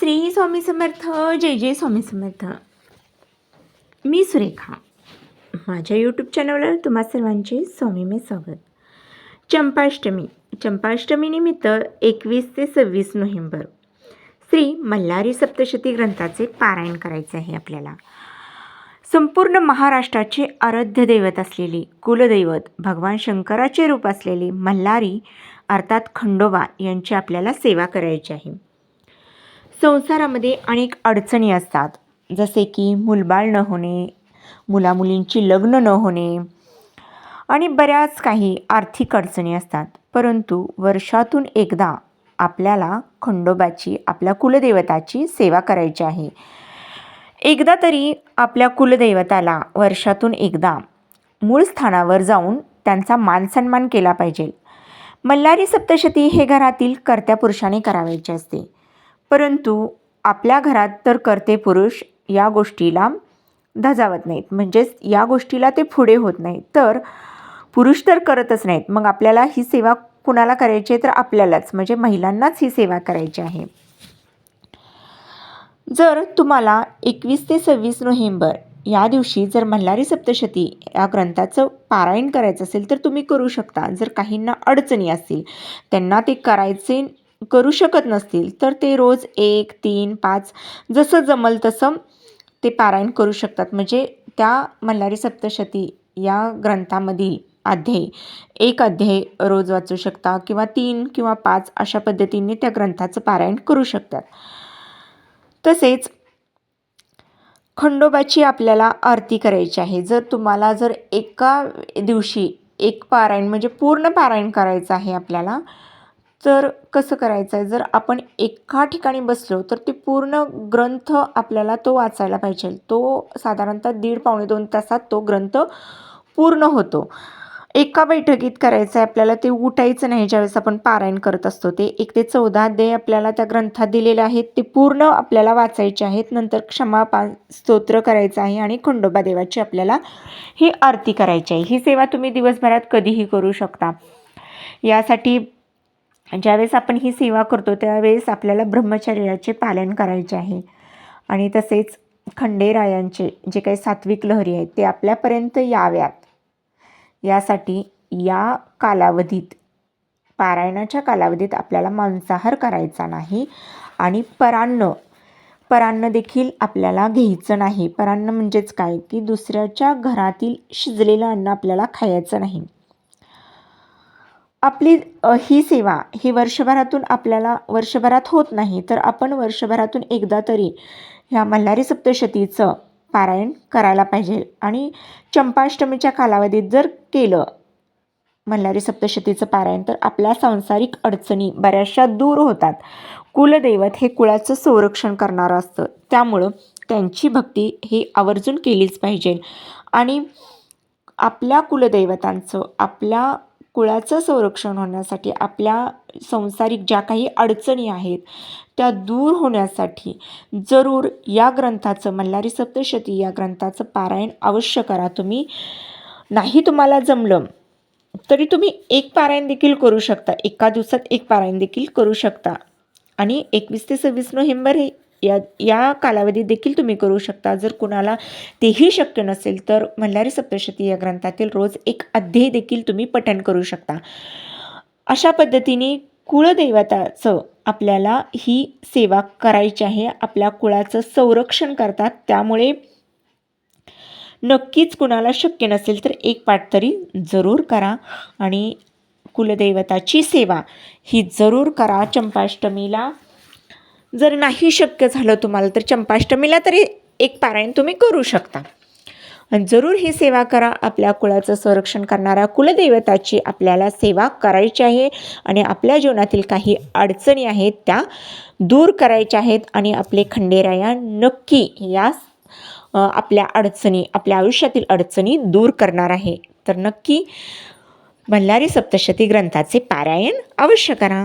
श्री स्वामी समर्थ जय जय स्वामी समर्थ. मी सुरेखा. माझ्या यूट्यूब चॅनलवर तुम्हा सर्वांचे स्वामीमे स्वागत. चंपाष्टमी. चंपाष्टमीनिमित्त एकवीस ते सव्वीस नोव्हेंबर श्री मल्हारी सप्तशती ग्रंथाचे पारायण करायचे आहे आपल्याला. संपूर्ण महाराष्ट्राचे आराध्य दैवत असलेले कुलदैवत भगवान शंकराचे रूप असलेले मल्हारी अर्थात खंडोबा यांची आपल्याला सेवा करायची आहे. संसारामध्ये अनेक अडचणी असतात. जसे की मुलबाळ न होणे मुलामुलींची लग्न न होणे आणि बऱ्याच काही आर्थिक अडचणी असतात. परंतु वर्षातून एकदा आपल्याला खंडोबाची आपल्या कुलदेवताची सेवा करायची आहे. एकदा तरी आपल्या कुलदैवताला वर्षातून एकदा मूळ स्थानावर जाऊन त्यांचा मानसन्मान केला पाहिजे. मल्हारी सप्तशती हे घरातील कर्त्या पुरुषाने करावायचे असते. परंतु आपल्या घरात तर करते पुरुष या गोष्टीला धजावत नाहीत. म्हणजेच या गोष्टीला ते पुढे होत नाहीत. तर पुरुष तर करतच नाहीत. मग आपल्याला ही सेवा कुणाला करायची आहे? तर आपल्यालाच. म्हणजे महिलांनाच ही सेवा करायची आहे. जर तुम्हाला एकवीस ते सव्वीस नोव्हेंबर या दिवशी जर मल्हारी सप्तशती या ग्रंथाचं पारायण करायचं असेल तर तुम्ही करू शकता. जर काहींना अडचणी असतील त्यांना ते करायचे करू शकत नसतील तर ते रोज एक तीन पाच जसं जमल तसं ते पारायण करू शकतात. म्हणजे त्या मल्हारी सप्तशती या ग्रंथामधील अध्याय एक अध्याय रोज वाचू शकता किंवा तीन किंवा पाच अशा पद्धतीने त्या ग्रंथाचं पारायण करू शकतात. तसेच खंडोबाची आपल्याला आरती करायची आहे. जर तुम्हाला जर एका दिवशी एक पारायण म्हणजे पूर्ण पारायण करायचं आहे आपल्याला तर कसं करायचं आहे जर आपण एका ठिकाणी बसलो तर ते पूर्ण ग्रंथ आपल्याला तो वाचायला पाहिजे. तो साधारणतः दीड पावणे दोन तासात तो ग्रंथ पूर्ण होतो. एका बैठकीत करायचं आहे आपल्याला ते उठायचं नाही ज्यावेळेस आपण पारायण करत असतो. ते एक ते चौदा अध्याय आपल्याला त्या ग्रंथात दिलेले आहेत. ते पूर्ण आपल्याला वाचायचे आहेत. नंतर क्षमापा स्तोत्र करायचं आहे आणि खंडोबा देवाची आपल्याला ही आरती करायची आहे. ही सेवा तुम्ही दिवसभरात कधीही करू शकता. यासाठी ज्यावेळेस आपण ही सेवा करतो त्यावेळेस आपल्याला ब्रह्मचर्याचे पालन करायचे आहे. आणि तसेच खंडेरायांचे जे काही सात्विक लहरी आहेत ते आपल्यापर्यंत याव्यात. यासाठी या कालावधीत पारायणाच्या कालावधीत आपल्याला मांसाहार करायचा नाही. आणि परान्न परान्न देखील आपल्याला घ्यायचं नाही. परान्न म्हणजेच काय? की दुसऱ्याच्या घरातील शिजलेलं अन्न आपल्याला खायचं नाही. आपली ही सेवा ही वर्षभरातून आपल्याला वर्षभरात होत नाही तर आपण वर्षभरातून एकदा तरी ह्या मल्हारी सप्तशतीचं पारायण करायला पाहिजे. आणि चंपाष्टमीच्या कालावधीत जर केलं मल्हारी सप्तशतीचं पारायण तर आपल्या सांसारिक अडचणी बऱ्याचशा दूर होतात. कुलदैवत हे कुळाचं संरक्षण करणारं असतं. त्यामुळं त्यांची भक्ती ही आवर्जून केलीच पाहिजे. आणि आपल्या कुलदैवतांचं आपल्या कुळाचं संरक्षण होण्यासाठी आपल्या संसारिक ज्या काही अडचणी आहेत त्या दूर होण्यासाठी जरूर या ग्रंथाचं मल्हारी सप्तशती या ग्रंथाचं पारायण अवश्य करा. तुम्ही नाही तुम्हाला जमलं तरी तुम्ही एक पारायण देखील करू शकता. एका दिवसात एक पारायण देखील करू शकता. आणि एकवीस ते सव्वीस नोव्हेंबर हे या या कालावधीत देखील तुम्ही करू शकता. जर कुणाला तेही शक्य नसेल तर मल्हारी सप्तशती या ग्रंथातील रोज एक अध्याय देखील तुम्ही पठण करू शकता. अशा पद्धतीने कुळदैवताचं आपल्याला ही सेवा करायची आहे. आपल्या कुळाचं संरक्षण करतात. त्यामुळे नक्कीच कुणाला शक्य नसेल तर एक पाठ तरी जरूर करा आणि कुलदैवताची सेवा ही जरूर करा. चंपाष्टमीला जर नाही शक्य झालं तुम्हाला तर चंपाष्टमीला तरी एक पारायण तुम्ही करू शकता. आणि जरूर ही सेवा करा. आपल्या कुळाचं संरक्षण करणाऱ्या कुलदैवताची आपल्याला सेवा करायची आहे आणि आपल्या जीवनातील काही अडचणी आहेत त्या दूर करायच्या आहेत आणि आपले खंडेराया नक्की या आपल्या अडचणी आपल्या आयुष्यातील अडचणी दूर करणार आहे. तर नक्की बल्लारी सप्तशती ग्रंथाचे पारायण अवश्य करा.